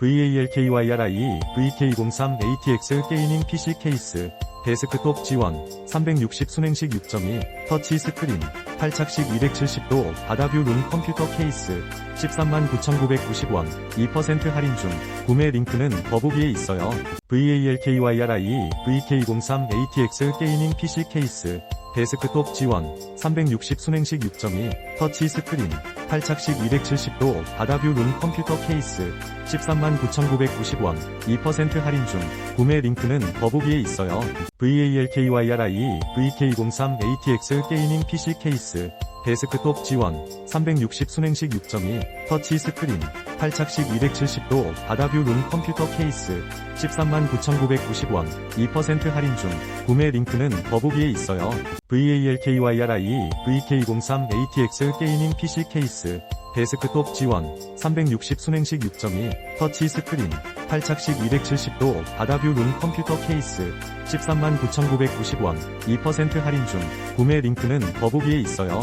VALKYRI VK03 ATX 게이밍 PC 케이스 데스크톱 지원 360 순행식 6.2 터치 스크린 탈착식 270도 바다뷰 룸 컴퓨터 케이스 139,990원 2% 할인 중 구매 링크는 더보기에 있어요. VALKYRI VK03 ATX 게이밍 PC 케이스 데스크톱 지원 360 순행식 6.2 터치 스크린 탈착식 270도 바다뷰 룸 컴퓨터 케이스 139,990원 2% 할인 중 구매 링크는 더보기에 있어요. VALKYRI VK03 ATX 게이밍 PC 케이스 데스크톱 지원 360 순행식 6.2 터치 스크린 탈착식 270도 바다뷰 룸 컴퓨터 케이스 139,990원 2% 할인 중 구매 링크는 더보기에 있어요. VALKYRI VK03 ATX 게이밍 PC 케이스 데스크톱 지원 360 순행식 6.2 터치 스크린 탈착식 270도 바다뷰 룸 컴퓨터 케이스 139,990원 2% 할인 중 구매 링크는 더보기에 있어요.